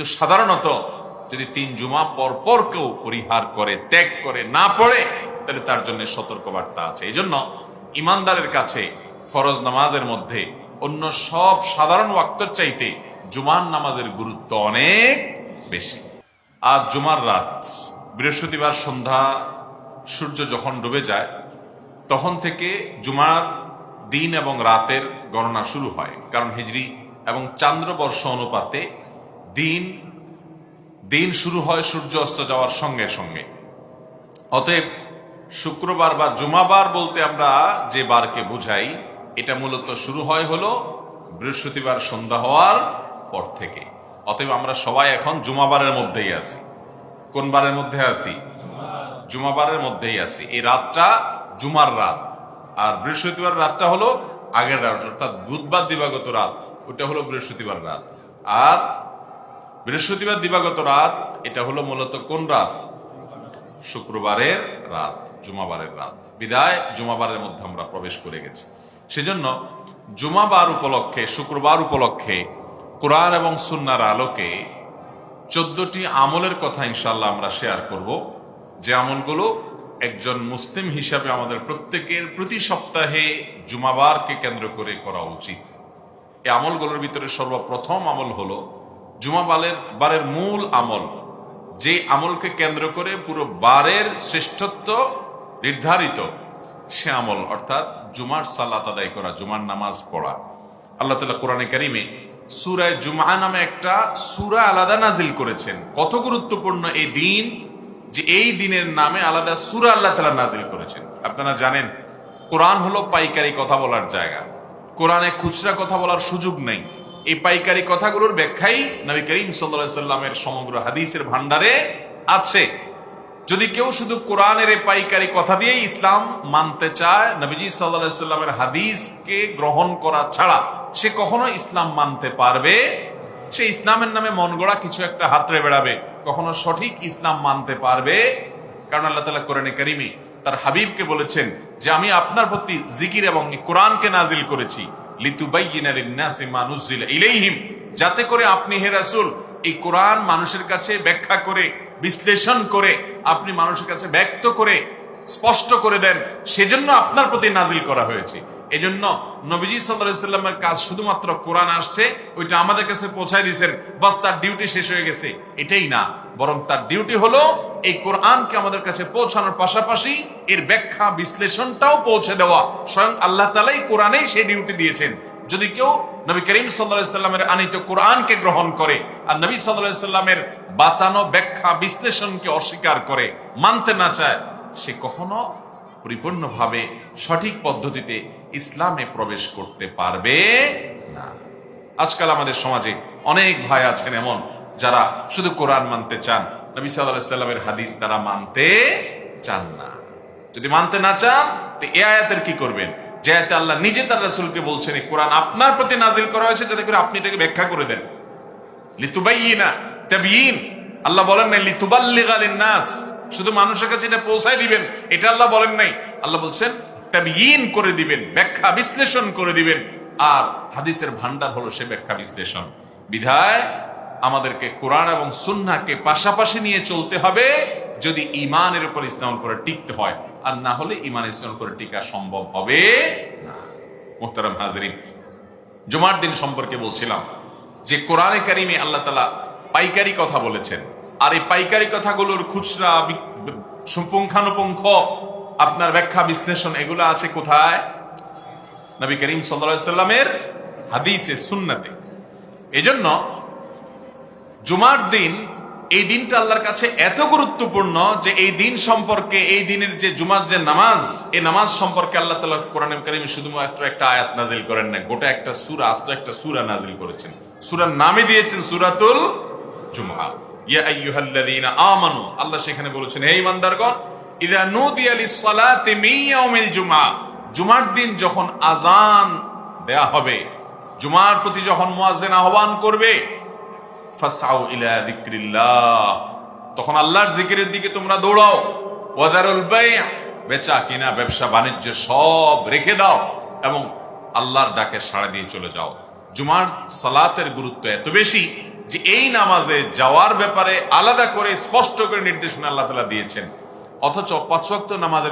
কিন্তু সাধারণত যদি তিন জুমা পর পর কেউ পরিহার করে, ত্যাগ করে, না পড়ে, তাহলে তার জন্য সতর্কবার্তা আছে। এই জন্য ইমানদারের কাছে ফরজ নামাজের মধ্যে অন্য সব সাধারণ ওয়াক্তর চাইতে জুমার নামাজের গুরুত্ব অনেক বেশি। আজ জুমার রাত, বৃহস্পতিবার সন্ধ্যা, সূর্য যখন ডুবে যায়, তখন থেকে জুমার দিন এবং রাতের গণনা শুরু হয়। কারণ হিজরি এবং চান্দ্রবর্ষ অনুপাতে দিন দিন শুরু হয় সূর্য অস্ত যাওয়ার সঙ্গে সঙ্গে। অতএব শুক্রবার বা জুমাবার বলতে আমরা যে বারকে বুঝাই, এটা মূলত শুরু হয় হলো বৃহস্পতিবার সন্ধ্যা হওয়ার পর থেকে। অতএব আমরা সবাই এখন জুমাবারের মধ্যেই আছি। কোন বারের মধ্যে আছি? জুমাবারের মধ্যেই আছি। এই রাতটা জুমার রাত। আর বৃহস্পতিবার রাতটা হলো আগের রাত, অর্থাৎ বুধবার দিবাগত রাত, ওটা হলো বৃহস্পতিবার রাত। আর বৃহস্পতিবার দিবাগত রাত, এটা হলো মূলত কোন রাত? শুক্রবারের রাত, জুমাবারের রাত। বিদায়, জুমাবারের মধ্যে আমরা প্রবেশ করে গেছি। সেজন্য জুমাবার উপলক্ষে, শুক্রবার উপলক্ষে কোরআন এবং সুন্নার আলোকে চোদ্দটি আমলের কথা ইনশাল্লাহ আমরা শেয়ার করব। যে আমলগুলো একজন মুসলিম হিসাবে আমাদের প্রত্যেকের প্রতি সপ্তাহে জুমাবারকে কেন্দ্র করে করা উচিত। এই আমলগুলোর ভিতরে সর্বপ্রথম আমল হলো জুমাবালের বারের মূল আমল। যে আমলকে কেন্দ্র করে পুরো বারের শ্রেষ্ঠত্ব নির্ধারিত, সে আমল অর্থাৎ জুমার সালাত আদায় করা, জুমার নামাজ পড়া। আল্লাহ তালা কোরআনে কারিমে সুরায় জুমা নামে একটা সুরা আলাদা নাজিল করেছেন। কত গুরুত্বপূর্ণ এই দিন, যে এই দিনের নামে আলাদা সুরা আল্লাহ তালা নাজিল করেছেন। আপনারা জানেন, কোরআন হলো পাইকারি কথা বলার জায়গা। কোরআনে খুচরা কথা বলার সুযোগ নেই। এই পাইকারি কথাগুলোর ব্যাখ্যাই নবী করিম সাল্লা সাল্লামের সমগ্র হাদিসের ভান্ডারে আছে। যদি কেউ শুধু কোরআনের এই পাইকারি কথা দিয়ে ইসলাম মানতে চায়, নবীজি সাল্লাহ সাল্লামের হাদিসকে গ্রহণ করা ছাড়া সে কখনো ইসলাম মানতে পারবে? সে ইসলামের নামে মন কিছু একটা হাতরে বেড়াবে। কখনো সঠিক ইসলাম মানতে পারবে? কারণ আল্লাহ তালা কোরআনে কারিমি তার হাবিবকে বলেছেন যে, আমি আপনার প্রতি জিকির এবং কোরআনকে নাজিল করেছি। যাতে করে আপনি হে রাসূল, এই কোরআন মানুষের কাছে ব্যাখ্যা করে, বিশ্লেষণ করে, আপনি মানুষের কাছে ব্যক্ত করে, স্পষ্ট করে দেন, সেজন্য আপনার প্রতি নাজিল করা হয়েছে। এজন্য নবীজি সাল্লামের কাজ শুধুমাত্র কোরআন আসছে, ওইটা আমাদের কাছে পৌঁছায় দিয়েছেন, বাস তার ডিউটি শেষ হয়ে গেছে। এটাই না, বরং তার ডিউটি হলো এই কোরআনকে আমাদের কাছে পৌঁছানোর পাশাপাশি এর ব্যাখ্যা, বিশ্লেষণটাও পৌঁছে দেওয়া। স্বয়ং আল্লাহ তালাই কোরআনেই সেই ডিউটি দিয়েছেন। যদি কেউ নবী করিম সাল্লা সাল্লামের আনিত কোরআনকে গ্রহণ করে আর নবী সাল্লামের বাতানো ব্যাখ্যা, বিশ্লেষণকে অস্বীকার করে, মানতে না চায়, সে কখনো পরিপূর্ণভাবে সঠিক পদ্ধতিতে ইসলামে প্রবেশ করতে পারবে না। আজকাল আমাদের সমাজে অনেক ভাই আছেন এমন, যারা শুধু কোরআন মানতে চান নবী সাল্লামের হাদিস তারা মানতে চান না। যদি মানতে না চান, তো এ আয়াতের কি করবেন? যে আয়াতে আল্লাহ নিজে তার রাসূলকে বলছেন কোরআন আপনার প্রতি নাজিল করা হয়েছে যাতে করে আপনি এটাকে ব্যাখ্যা করে দেন। আল্লাহ বলেন নাই লিন-নাস। শুধু মানুষের কাছে এটা পৌঁছায় দিবেন, এটা আল্লাহ বলেন নাই। আল্লাহ বলছেন করে দিবেন, ব্যাখ্যা বিশ্লেষণ করে দিবেন। আর হাদিসের ভান্ডার হলো সে ব্যাখ্যা বিশ্লেষণ। বিধায় আমাদেরকে কোরআন এবং সুন্নাহকে পাশাপাশি নিয়ে চলতে হবে যদি ইমানের উপর ইসলামের উপরে টিকতে হয়। আর না হলে ইমান ইসলামের উপরে টিকা সম্ভব হবে না। মোহতারাম হাজরিন, জুমার দিন সম্পর্কে বলছিলাম যে কোরআনে কারিমে আল্লাহ তালা পাইকারি কথা বলেছেন। আর এই পাইকারি কথাগুলোর খুচরা পুঙ্খানুপুঙ্খ আপনার ব্যাখ্যা, বিশ্লেষণ এগুলো আছে কোথায়? নবী করিম সাল্লা সাল্লামের হাদিসে, সুন্নাতে। এজন্য জুমার দিন এই দিনটা আল্লাহর কাছে এত গুরুত্বপূর্ণ যে এই দিন সম্পর্কে, এই দিনের যে জুমার যে নামাজ, এই নামাজ সম্পর্কে আল্লাহ তালা কোরআন করিম শুধুমাত্র একটা আয়াত নাজিল করেন না গোটা একটা সুরা, আস্ত একটা সুরা নাজিল করেছেন। সুরার নামে দিয়েছেন সুরাতুল জুমা আল্লাহ সেখানে বলেছেন, হে জুমার দিন যখন আজান দেয়া হবে, জুমার প্রতি যখন আহ্বান করবে তখন আল্লাহর জিকিরের দিকে তোমরা দৌড়াও। ওয়াদারুল বেচা কিনা, ব্যবসা বাণিজ্য সব রেখে দাও এবং আল্লাহর ডাকে সাড়া দিয়ে চলে যাও। জুমার সালাতের গুরুত্ব এত বেশি যে এই নামাজে যাওয়ার ব্যাপারে আলাদা করে স্পষ্ট করে নির্দেশনা আল্লাহ তালা দিয়েছেন। অথচ পাঁচ নামাজের